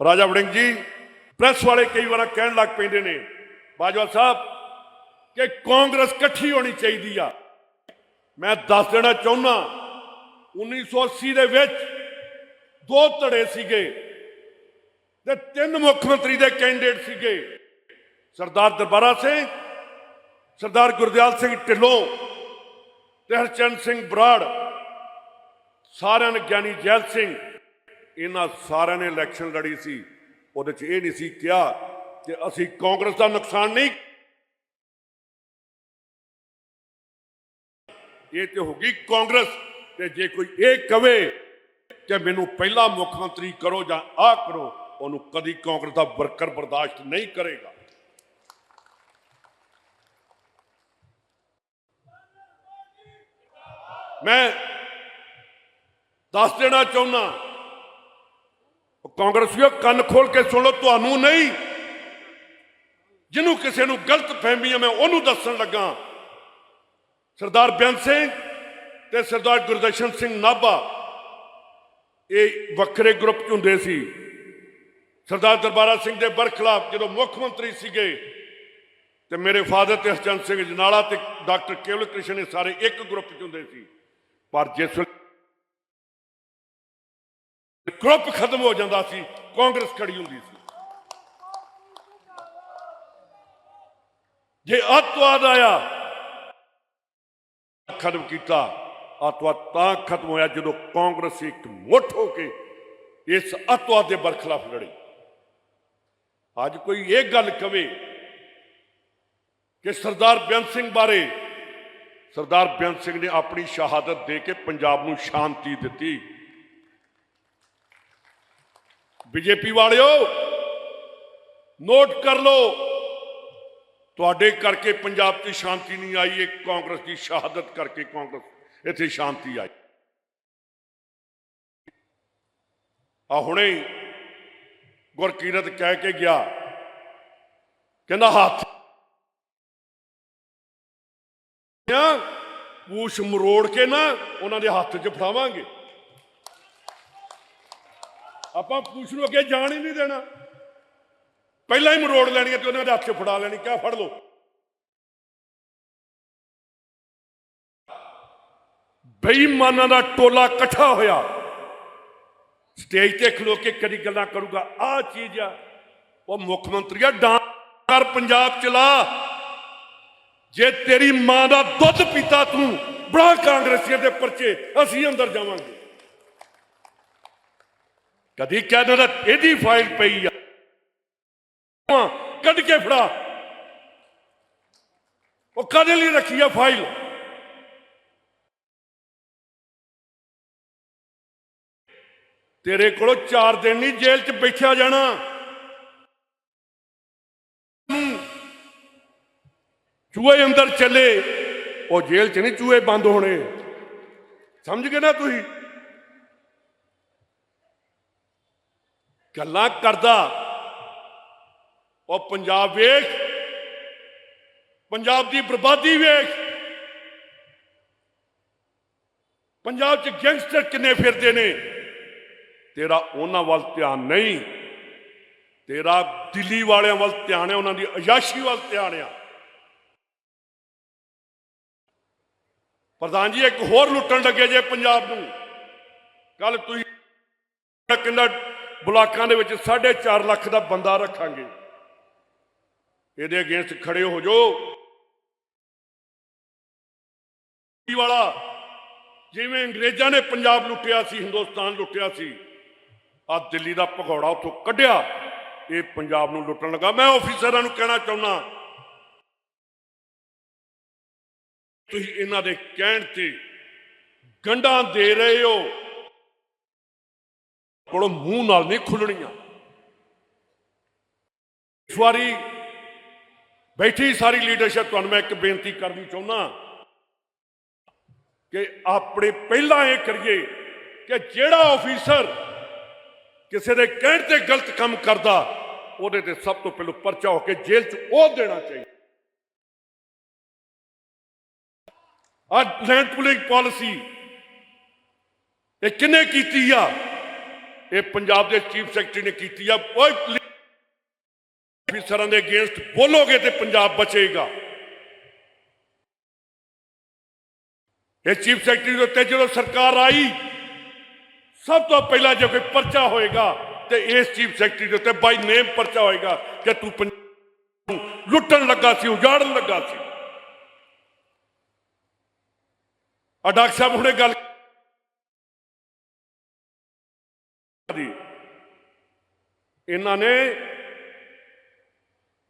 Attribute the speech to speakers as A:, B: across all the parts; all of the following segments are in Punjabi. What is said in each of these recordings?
A: ਰਾਜਾ ਵੜਿੰਗ ਜੀ ਪ੍ਰੈਸ ਵਾਲੇ ਕਈ ਵਾਰ ਕਹਿਣ ਲੱਗ ਪੈਂਦੇ ਨੇ ਬਾਜਵਾ ਸਾਹਿਬ ਕਿ ਕਾਂਗਰਸ ਇਕੱਠੀ ਹੋਣੀ ਚਾਹੀਦੀ ਆ ਮੈਂ ਦੱਸ ਦੇਣਾ ਚਾਹੁੰਦਾ 1980 ਦੇ ਵਿੱਚ ਦੋ ਧੜੇ ਸੀਗੇ ਤੇ ਤਿੰਨ ਮੁੱਖ ਮੰਤਰੀ ਦੇ ਕੈਂਡੀਡੇਟ ਸੀਗੇ ਸਰਦਾਰ ਦਰਬਾਰਾ ਸਿੰਘ ਸਰਦਾਰ ਗੁਰਦਿਆਲ ਸਿੰਘ ਢਿੱਲੋਂ ਤੇ ਹਰਚੰਦ ਸਿੰਘ ਬਰਾੜ ਸਾਰਿਆਂ ਨੇ ਗਿਆਨੀ ਜੈਲ ਸਿੰਘ ਇਹਨਾਂ ਸਾਰਿਆਂ ਨੇ ਇਲੈਕਸ਼ਨ ਲੜੀ ਸੀ, ਉਹਦੇ 'ਚ ਇਹ ਨਹੀਂ ਸੀ ਕਿਹਾ ਕਿ ਅਸੀਂ ਕਾਂਗਰਸ ਦਾ ਨੁਕਸਾਨ ਨਹੀਂ ਇਹ ਤੇ ਹੋ ਗਈ ਕਾਂਗਰਸ, ਤੇ ਜੇ ਕੋਈ ਇਹ ਕਵੇ ਕਿ ਮੈਨੂੰ ਪਹਿਲਾ ਮੁੱਖ ਮੰਤਰੀ ਕਰੋ ਜਾਂ ਆਹ ਕਰੋ, ਉਹਨੂੰ ਕਦੀ ਕਾਂਗਰਸ ਦਾ ਵਰਕਰ ਬਰਦਾਸ਼ਤ ਨਹੀਂ ਕਰੇਗਾ। ਮੈਂ ਦੱਸ ਦੇਣਾ ਚਾਹੁੰਦਾ ਕਾਂਗਰਸੀਓ ਕੰਨ ਖੋਲ ਕੇ ਸੁਣੋ ਤੁਹਾਨੂੰ ਨਹੀਂ। ਜਿਹਨੂੰ ਕਿਸੇ ਨੂੰ ਗਲਤ ਫਹਿਮੀ ਮੈਂ ਉਹਨੂੰ ਦੱਸਣ ਲੱਗਾ। ਸਰਦਾਰ ਬੇਅੰਤ ਸਿੰਘ ਤੇ ਸਰਦਾਰ ਗੁਰਦਸ਼ਨ ਸਿੰਘ ਨਾਭਾ, ਇਹ ਵੱਖਰੇ ਗਰੁੱਪ 'ਚ ਹੁੰਦੇ ਸੀ। ਸਰਦਾਰ ਦਰਬਾਰਾ ਸਿੰਘ ਦੇ ਬਰਖਲਾਫ ਜਦੋਂ ਮੁੱਖ ਮੰਤਰੀ ਸੀਗੇ, ਤੇ ਮੇਰੇ ਫਾਦਰ ਤੇ ਹਰਚੰਦ ਸਿੰਘ ਜਨਾਲਾ ਤੇ ਡਾਕਟਰ ਕੇਵਲ ਕ੍ਰਿਸ਼ਨ ਇਹ ਸਾਰੇ ਇੱਕ ਗਰੁੱਪ 'ਚ ਹੁੰਦੇ ਸੀ। ਪਰ ਜਿਸ ਗਰੁੱਪ ਖਤਮ ਹੋ ਜਾਂਦਾ ਸੀ, ਕਾਂਗਰਸ ਖੜੀ ਹੁੰਦੀ ਸੀ। ਜੇ ਅੱਤਵਾਦ ਆਇਆ, ਖਤਮ ਕੀਤਾ, ਅੱਤਵਾਦ ਤਾਂ ਖਤਮ ਹੋਇਆ ਜਦੋਂ ਕਾਂਗਰਸ ਇੱਕ ਮੁੱਠ ਹੋ ਕੇ ਇਸ ਅੱਤਵਾਦ ਦੇ ਬਰਖਲਾਫ ਲੜੀ। ਅੱਜ ਕੋਈ ਇਹ ਗੱਲ ਕਵੇ ਕਿ ਸਰਦਾਰ ਬੇਅੰਤ ਸਿੰਘ ਬਾਰੇ, ਸਰਦਾਰ ਬੇਅੰਤ ਸਿੰਘ ਨੇ ਆਪਣੀ ਸ਼ਹਾਦਤ ਦੇ ਕੇ ਪੰਜਾਬ ਨੂੰ ਸ਼ਾਂਤੀ ਦਿੱਤੀ। ਬੀਜੇਪੀ ਵਾਲਿਓ ਨੋਟ ਕਰ ਲਓ, ਤੁਹਾਡੇ ਕਰਕੇ ਪੰਜਾਬ 'ਚ ਸ਼ਾਂਤੀ ਨਹੀਂ ਆਈ, ਇਹ ਕਾਂਗਰਸ ਦੀ ਸ਼ਹਾਦਤ ਕਰਕੇ ਕਾਂਗਰਸ ਇੱਥੇ ਸ਼ਾਂਤੀ ਆਈ। ਆ ਹੁਣੇ ਗੁਰਕੀਰਤ ਕਹਿ ਕੇ ਗਿਆ, ਕਹਿੰਦਾ ਹੱਥ ਪੂਛ ਮਰੋੜ ਕੇ ਨਾ, ਉਹਨਾਂ ਦੇ ਹੱਥ 'ਚ ਫੜਾਵਾਂਗੇ। ਆਪਾਂ ਪੂਛ ਨੂੰ ਅੱਗੇ ਜਾਣ ਹੀ ਨਹੀਂ ਦੇਣਾ। ਪਹਿਲਾਂ ਹੀ ਮਰੋੜ ਲੈਣੀ ਹੈ ਤੇ ਉਹਨਾਂ ਦੇ ਹੱਥ 'ਚ ਫੜਾ ਲੈਣੀ, ਕਿਆ ਫੜ ਲਓ। ਬੇਈਮਾਨਾਂ ਦਾ ਟੋਲਾ ਇਕੱਠਾ ਹੋਇਆ। ਸਟੇਜ ਤੇ ਖਲੋ ਕੇ ਕਦੀ ਗੱਲਾਂ ਕਰੂਗਾ, ਆਹ ਚੀਜ਼ ਆ। ਉਹ ਮੁੱਖ ਮੰਤਰੀ ਆ ਡਾਂ ਕਰ ਪੰਜਾਬ ਚਲਾ। ਜੇ ਤੇਰੀ ਮਾਂ ਦਾ ਦੁੱਧ ਪੀਤਾ ਤੂੰ, ਬੜਾ ਕਾਂਗਰਸੀਆਂ ਦੇ ਪਰਚੇ, ਅਸੀਂ ਅੰਦਰ ਜਾਵਾਂਗੇ। ਕਦੀ ਕਹਿ ਤਾਂ ਇਹਦੀ ਫਾਈਲ ਪਈ ਆ। ਕੱਢ ਕੇ ਫੜਾ। ਉਹ ਕਦੇ ਲਈ ਰੱਖੀ ਆ ਫਾਈਲ? ਤੇਰੇ ਕੋਲੋਂ 4 ਦਿਨ ਨਹੀਂ ਜੇਲ੍ਹ 'ਚ ਬੈਠਿਆ ਜਾਣਾ। ਚੂਹੇ ਅੰਦਰ ਚੱਲੇ। ਉਹ ਜੇਲ੍ਹ 'ਚ ਨਹੀਂ ਚੂਹੇ ਬੰਦ ਹੋਣੇ। ਸਮਝ ਗਏ ਨਾ ਤੁਸੀਂ? ਗੱਲਾਂ ਕਰਦਾ। ਉਹ ਪੰਜਾਬ ਵੇਖ, ਪੰਜਾਬ ਦੀ ਬਰਬਾਦੀ ਵੇਖ। ਪੰਜਾਬ 'ਚ ਗੈਂਗਸਟਰ ਕਿੰਨੇ ਫਿਰਦੇ ਨੇ? ਤੇਰਾ ਉਹਨਾਂ ਵੱਲ ਧਿਆਨ ਨਹੀਂ। ਤੇਰਾ ਦਿੱਲੀ ਵਾਲਿਆਂ ਵੱਲ ਧਿਆਨ ਹੈ, ਉਹਨਾਂ ਦੀ ਅਯਾਸ਼ੀ ਵੱਲ ਧਿਆਨ ਆ। ਪ੍ਰਧਾਨ ਜੀ, ਇੱਕ ਹੋਰ ਲੁੱਟਣ ਲੱਗੇ ਜੇ ਪੰਜਾਬ ਨੂੰ। ਕੱਲ ਤੁਸੀਂ ਕਿੰਨਾ ਬਲਾਕਾਂ ਦੇ ਵਿੱਚ 4.5 ਲੱਖ ਦਾ ਬੰਦਾ ਰੱਖਾਂਗੇ। ਇਹਦੇ ਅਗੇਂਸਟ ਖੜੇ ਹੋ ਜਾਓ। ਵਾਲਾ, ਜਿਵੇਂ ਅੰਗਰੇਜ਼ਾਂ ਨੇ ਪੰਜਾਬ ਲੁੱਟਿਆ ਸੀ, ਹਿੰਦੁਸਤਾਨ ਲੁੱਟਿਆ ਸੀ ਆ ਦਿੱਲੀ ਦਾ ਭਗੌੜਾ ਉੱਥੋਂ ਕੱਢਿਆ। ਇਹ ਪੰਜਾਬ ਨੂੰ ਲੁੱਟਣ ਲੱਗਾ। ਮੈਂ ਆਫੀਸਰਾਂ ਨੂੰ ਕਹਿਣਾ ਚਾਹੁੰਦਾ, ਤੁਸੀਂ ਇਹਨਾਂ ਦੇ ਕਹਿਣ ਤੇ ਗੰਢਾਂ ਦੇ ਰਹੇ ਹੋ। ਕੋਲੋਂ ਮੂੰਹ ਨਾਲ ਨਹੀਂ ਖੁੱਲਣੀਆਂ। ਇਸ ਵਾਰੀ ਬੈਠੀ ਸਾਰੀ ਲੀਡਰਸ਼ਿਪ ਤੁਹਾਨੂੰ ਮੈਂ ਇੱਕ ਬੇਨਤੀ ਕਰਨੀ ਚਾਹੁੰਦਾ ਕਿ ਆਪਣੇ ਪਹਿਲਾਂ ਇਹ ਕਰੀਏ ਕਿ ਜਿਹੜਾ ਆਫੀਸਰ ਕਿਸੇ ਦੇ ਕਹਿਣ ਤੇ ਗਲਤ ਕੰਮ ਕਰਦਾ, ਉਹਦੇ ਤੇ ਸਭ ਤੋਂ ਪਹਿਲਾਂ ਪਰਚਾ ਹੋ ਕੇ ਜੇਲ੍ਹ 'ਚ ਉਹ ਦੇਣਾ ਚਾਹੀਦਾ। ਆ ਲੈਂਡ ਪੁਲਿੰਗ ਪਾਲਿਸੀ ਇਹ ਕਿੰਨੇ ਕੀਤੀ ਆ? ਇਹ ਪੰਜਾਬ ਦੇ ਚੀਫ ਸੈਕਟਰੀ ਨੇ ਕੀਤੀ ਆ। ਓਏ ਅਫੀਸਰਾਂ ਦੇ ਅਗੇਂਸਟ ਬੋਲੋਗੇ ਤੇ ਪੰਜਾਬ ਬਚੇਗਾ। ਇਹ ਚੀਫ ਸੈਕਟਰੀ ਦੇ ਉੱਤੇ ਜਦੋਂ ਸਰਕਾਰ ਆਈ, ਸਭ ਤੋਂ ਪਹਿਲਾਂ ਜੇ ਕੋਈ ਪਰਚਾ ਹੋਏਗਾ, ਤੇ ਇਸ ਚੀਫ ਸੈਕਟਰੀ ਦੇ ਉੱਤੇ ਬਾਈ ਨੇਮ ਪਰਚਾ ਹੋਏਗਾ ਕਿ ਤੂੰ ਪੰਜਾਬ ਨੂੰ ਲੁੱਟਣ ਲੱਗਾ ਸੀ, ਉਜਾੜਨ ਲੱਗਾ ਸੀ। ਆ ਡਾਕਟਰ ਸਾਹਿਬ ਹੁਣੇ ਗੱਲ ਦੀ। ਇਹਨਾਂ ਨੇ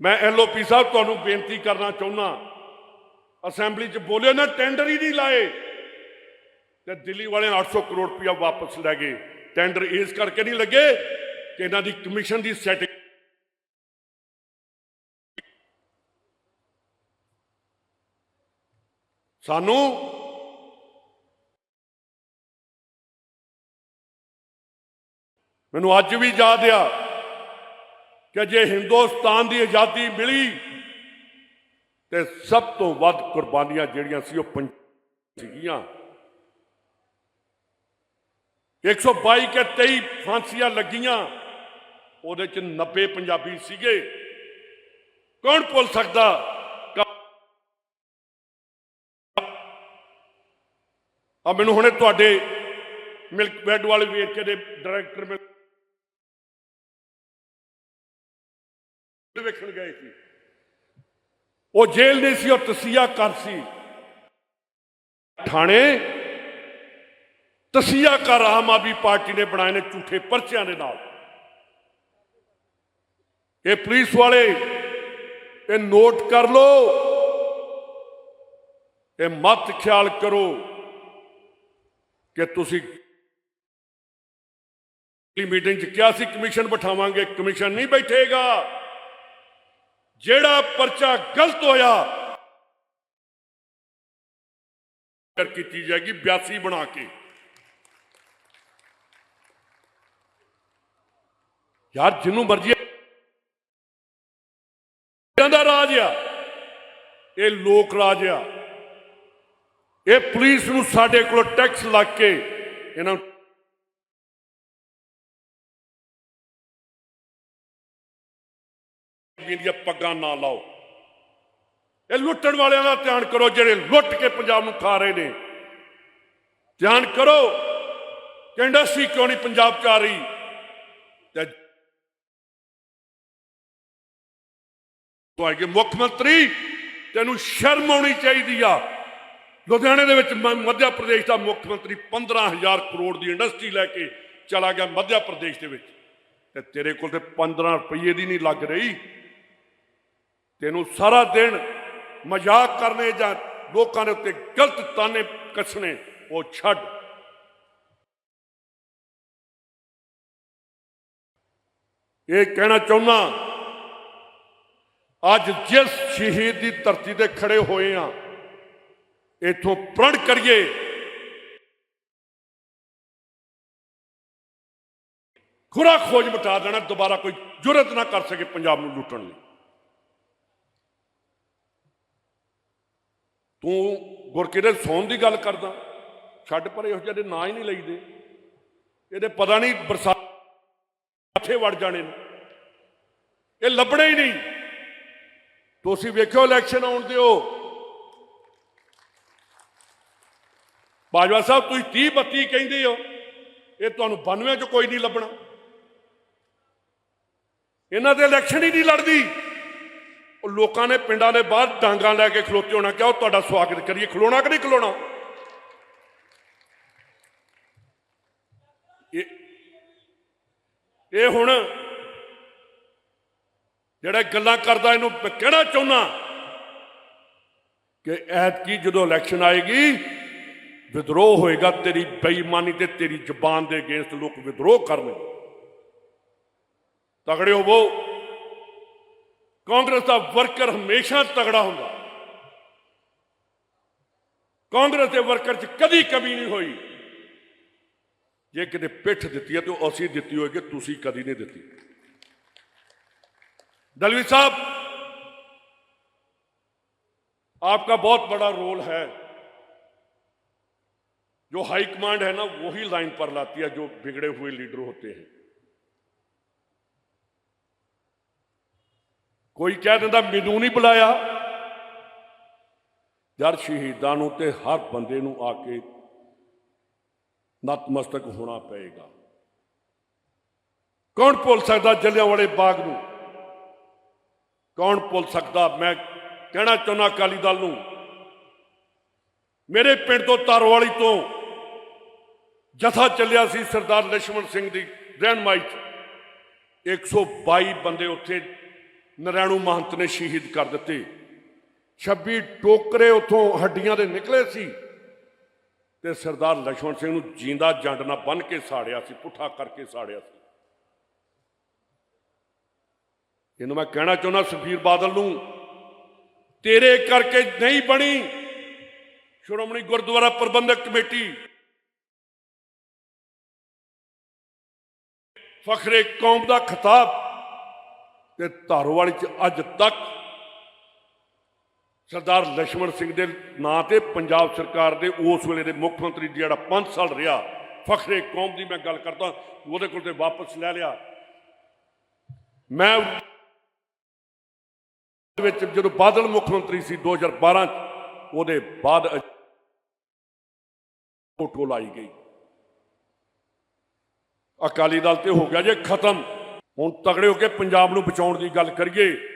A: ਮੈਂ ਐਲਓਪੀ ਸਾਹਿਬ ਤੁਹਾਨੂੰ ਬੇਨਤੀ ਕਰਨਾ ਚਾਹੁੰਦਾ ਅਸੈਂਬਲੀ 'ਚ ਬੋਲੇ ਨਾ, ਟੈਂਡਰ ਹੀ ਨਹੀਂ ਲਾਏ। ਤੇ ਦਿੱਲੀ ਵਾਲਿਆਂ 800 ਕਰੋੜ ਰੁਪਇਆ ਵਾਪਸ ਲੈ ਗਏ। ਟੈਂਡਰ ਇਸ ਕਰਕੇ ਨਹੀਂ ਲੱਗੇ ਕਿ ਇਹਨਾਂ ਦੀ ਕਮਿਸ਼ਨ ਦੀ ਸੈਟਿੰਗ ਸਾਨੂੰ ਮੈਨੂੰ ਅੱਜ ਵੀ ਯਾਦ ਆ ਕਿ ਜੇ ਹਿੰਦੁਸਤਾਨ ਦੀ ਆਜ਼ਾਦੀ ਮਿਲੀ ਤੇ ਸਭ ਤੋਂ ਵੱਧ ਕੁਰਬਾਨੀਆਂ ਜਿਹੜੀਆਂ ਸੀ ਉਹ ਪੰਜ ਸੀਗੀਆਂ। 122 ਕੇ 23 ਫਾਂਸੀਆਂ ਲੱਗੀਆਂ, ਉਹਦੇ ਚ 90 ਪੰਜਾਬੀ ਸੀਗੇ। ਕੌਣ ਭੁੱਲ ਸਕਦਾ? ਆ ਮੈਨੂੰ ਹੁਣੇ ਤੁਹਾਡੇ ਮਿਲਕ ਬੈਡ ਵਾਲੇ ਵੇਰਕੇ ਦੇ ਡਾਇਰੈਕਟਰ ਵੇਖਣ ਗਏ ਸੀ। ਉਹ ਜੇਲ੍ਹ ਨਹੀਂ ਸੀ, ਉਹ ਤਸੀਆ ਕਰ ਸੀ। ਥਾਣੇ ਤਸੀਆ ਕਰ ਆਮ ਆਦਮੀ ਪਾਰਟੀ ਨੇ ਬਣਾਏ ਨੇ ਝੂਠੇ ਪਰਚਿਆਂ ਦੇ ਨਾਲ। ਇਹ ਪੁਲਿਸ ਵਾਲੇ, ਇਹ ਨੋਟ ਕਰ ਲਓ। ਇਹ ਮਤ ਖਿਆਲ ਕਰੋ ਕਿ ਤੁਸੀਂ ਮੀਟਿੰਗ 'ਚ ਕਿਹਾ ਸੀ, ਕਮਿਸ਼ਨ ਬਿਠਾਵਾਂਗੇ, ਕਮਿਸ਼ਨ ਨਹੀਂ ਬੈਠੇਗਾ। ਜਿਹੜਾ ਪਰਚਾ ਗਲਤ ਹੋਇਆ, ਕਰ ਕੀਤੀ ਜਾਏਗੀ 82 ਬਣਾ ਕੇ। ਯਾਰ ਜਿਹਨੂੰ ਮਰਜ਼ੀ ਦਾ ਰਾਜ ਆ। ਇਹ ਲੋਕ ਰਾਜ ਆ। ਇਹ ਪੁਲਿਸ ਨੂੰ ਸਾਡੇ ਕੋਲ ਟੈਕਸ ਲੱਗ ਕੇ ਇਹਨਾਂ ਨੂੰ ਦੀਆਂ ਪੱਗਾਂ ਨਾ ਲਾਓ। ਇਹ ਲੁੱਟਣ ਵਾਲਿਆਂ ਦਾ ਧਿਆਨ ਕਰੋ, ਜਿਹੜੇ ਲੁੱਟ ਕੇ ਪੰਜਾਬ ਨੂੰ ਖਾ ਰਹੇ ਨੇ। ਧਿਆਨ ਕਰੋ ਕਿ ਇੰਡਸਟਰੀ ਕਿਉਂ ਨਹੀਂ ਪੰਜਾਬ ਚ ਆ ਰਹੀ? ਤੇ ਤੁਹਾਡੇ ਮੁੱਖ ਮੰਤਰੀ, ਤੈਨੂੰ ਸ਼ਰਮ ਆਉਣੀ ਚਾਹੀਦੀ ਆ। ਲੁਧਿਆਣੇ ਦੇ ਵਿੱਚ ਮ- ਮੱਧ ਪ੍ਰਦੇਸ਼ ਦਾ ਮੁੱਖ ਮੰਤਰੀ 15000 ਕਰੋੜ ਦੀ ਇੰਡਸਟਰੀ ਲੈ ਕੇ ਚਲਾ ਗਿਆ ਮੱਧ ਪ੍ਰਦੇਸ਼ ਦੇ ਵਿੱਚ। ਤੇ ਤੇਰੇ ਕੋਲ ਤੇ 15 ਰੁਪਏ ਦੀ ਨਹੀਂ ਲੱਗ ਰਹੀ। ਤੈਨੂੰ ਸਾਰਾ ਦਿਨ ਮਜ਼ਾਕ ਕਰਨੇ ਜਾਂ ਲੋਕਾਂ ਦੇ ਉੱਤੇ ਗਲਤ ਤਾਨੇ ਕੱਸਣੇ, ਉਹ ਛੱਡ। ਇਹ ਕਹਿਣਾ ਚਾਹੁੰਦਾ ਅੱਜ ਜਿਸ ਸ਼ਹੀਦ ਦੀ ਧਰਤੀ ਤੇ ਖੜੇ ਹੋਏ ਆ, ਇਥੋਂ ਪ੍ਰਣ ਕਰੀਏ। ਖੁਰਾ ਖੋਜ ਮਿਟਾ ਦੇਣਾ, ਦੁਬਾਰਾ ਕੋਈ ਜੁਰਤ ਨਾ ਕਰ ਸਕੇ ਪੰਜਾਬ ਨੂੰ ਲੁੱਟਣ ਲਈ। ਤੂੰ ਗੁਰਕਿਰਤ ਸੌਣ ਦੀ ਗੱਲ ਕਰਦਾ। ਛੱਡ ਪਰੇ ਉਸ ਜਿਹੇ ਨਾਂ ਹੀ ਨਹੀਂ ਲਈਦੇ। ਇਹਦੇ ਪਤਾ ਨਹੀਂ ਬਰਸਾਤ ਕਿੱਥੇ ਵੜ ਜਾਣੇ ਨੇ। ਇਹ ਲੱਭਣੇ ਹੀ ਨਹੀਂ। ਤੁਸੀਂ ਵੇਖਿਓ ਇਲੈਕਸ਼ਨ ਆਉਣ ਦਿਓ। ਬਾਜਵਾ ਸਾਹਿਬ, ਤੁਸੀਂ 30 32 ਕਹਿੰਦੇ ਹੋ। ਇਹ ਤੁਹਾਨੂੰ 92 ਚ ਕੋਈ ਨਹੀਂ ਲੱਭਣਾ। ਇਹਨਾਂ ਦੇ ਇਲੈਕਸ਼ਨ ਹੀ ਨਹੀਂ ਲੜਦੀ। ਉਹ ਲੋਕਾਂ ਨੇ ਪਿੰਡਾਂ ਦੇ ਬਾਹਰ ਡਾਂਗਾਂ ਲੈ ਕੇ ਖਲੋਤੇ ਹੋਣਾ ਕਿਹਾ, ਉਹ ਤੁਹਾਡਾ ਸਵਾਗਤ ਕਰੀਏ। ਖਲੋਣਾ ਕਿ ਨਹੀਂ ਖਲੋਣਾ? ਇਹ ਹੁਣ ਜਿਹੜਾ ਗੱਲਾਂ ਕਰਦਾ, ਇਹਨੂੰ ਮੈਂ ਕਹਿਣਾ ਚਾਹੁੰਦਾ ਕਿ ਐਤਕੀ ਜਦੋਂ ਇਲੈਕਸ਼ਨ ਆਏਗੀ, ਵਿਦਰੋਹ ਹੋਏਗਾ, ਤੇਰੀ ਬੇਈਮਾਨੀ ਤੇ ਤੇਰੀ ਜ਼ੁਬਾਨ ਦੇ ਅਗੇਂਸਟ ਲੋਕ ਵਿਦਰੋਹ ਕਰਨਗੇ। ਤਗੜੇ ਹੋਵੋ। ਕਾਂਗਰਸ ਦਾ ਵਰਕਰ ਹਮੇਸ਼ਾ ਤਗੜਾ ਹੁੰਦਾ ਕਾਂਗਰਸ ਦੇ ਵਰਕਰ 'ਚ ਕਦੀ ਕਮੀ ਨਹੀਂ ਹੋਈ ਜੇ ਕਿਤੇ ਪਿੱਠ ਦਿੱਤੀ ਹੈ ਤੇ ਉਹ ਅਸੀਂ ਦਿੱਤੀ ਹੋਏਗੀ ਤੁਸੀਂ ਕਦੀ ਨਹੀਂ ਦਿੱਤੀ दलवी साहब आपका बहुत बड़ा रोल है जो हाई कमांड है ना वही लाइन पर लाती है जो बिगड़े हुए लीडर होते हैं ਕੋਈ ਕਹਿ ਦਿੰਦਾ, ਮੈਨੂੰ ਨਹੀਂ ਬੁਲਾਇਆ। ਯਾਰ ਸ਼ਹੀਦਾਂ ਨੂੰ ਤੇ ਹਰ ਬੰਦੇ ਨੂੰ ਆ ਕੇ ਨਤਮਸਤਕ ਹੋਣਾ ਪਏਗਾ। ਕੌਣ ਭੁੱਲ ਸਕਦਾ ਜਲਿਆਂਵਾਲੇ ਬਾਗ ਨੂੰ? ਕੌਣ ਭੁੱਲ ਸਕਦਾ? ਮੈਂ ਕਹਿਣਾ ਚਾਹੁੰਦਾ ਅਕਾਲੀ ਦਲ ਨੂੰ, ਮੇਰੇ ਪਿੰਡ ਤੋਂ ਤਾਰੋਵਾਲੀ ਤੋਂ ਜਥਾ ਚੱਲਿਆ ਸੀ ਸਰਦਾਰ ਲక్ష్మణ ਸਿੰਘ ਦੀ ਰਹਿਨਮਾਈ 'ਚ। 122 ਬੰਦੇ ਉੱਥੇ ਨਰੈਣੂ ਮਹੰਤ ਨੇ ਸ਼ਹੀਦ ਕਰ ਦਿੱਤੇ। 26 ਟੋਕਰੇ ਉਥੋਂ ਹੱਡੀਆਂ ਦੇ ਨਿਕਲੇ ਸੀ ਤੇ ਸਰਦਾਰ ਲਖਮਣ ਸਿੰਘ ਨੂੰ ਜਿੰਦਾ ਜੰਡ ਨਾਲ ਬੰਨ ਕੇ ਸਾੜਿਆ ਸੀ, ਪੁੱਠਾ ਕਰਕੇ ਸਾੜਿਆ ਸੀ। ਇਹਨੂੰ ਮੈਂ ਕਹਿਣਾ ਚਾਹੁੰਦਾ ਸੁਖੀਰ ਬਾਦਲ ਨੂੰ, ਤੇਰੇ ਕਰਕੇ ਨਹੀਂ ਬਣੀ ਸ਼੍ਰੋਮਣੀ ਗੁਰਦੁਆਰਾ ਪ੍ਰਬੰਧਕ ਕਮੇਟੀ। ਫਖਰੇ ਕੌਮ ਦਾ ਖਿਤਾਬ ਤੇ ਧਾਰੋਵਾਲ ਚ ਅੱਜ ਤੱਕ ਸਰਦਾਰ ਲక్ష్మణ ਸਿੰਘ ਦੇ ਨਾਂ ਤੇ ਪੰਜਾਬ ਸਰਕਾਰ ਦੇ ਉਸ ਵੇਲੇ ਦੇ ਮੁੱਖ ਮੰਤਰੀ ਜਿਹੜਾ 5 ਸਾਲ ਰਿਹਾ, ਫਖਰੇ ਕੌਮ ਦੀ ਮੈਂ ਗੱਲ ਕਰਦਾ, ਉਹਦੇ ਕੋਲ ਤੇ ਵਾਪਸ ਲੈ ਲਿਆ। ਮੈਂ ਵਿੱਚ ਜਦੋਂ ਬਾਦਲ ਮੁੱਖ ਮੰਤਰੀ ਸੀ 2012 ਉਹਦੇ ਬਾਅਦ ਫੋਟੋ ਲਾਈ ਗਈ। ਅਕਾਲੀ ਦਲ ਤੇ ਹੋ ਗਿਆ ਜੇ ਖਤਮ। ਹੁਣ ਤਗੜੇ ਹੋ ਕੇ ਪੰਜਾਬ ਨੂੰ ਬਚਾਉਣ ਦੀ ਗੱਲ ਕਰੀਏ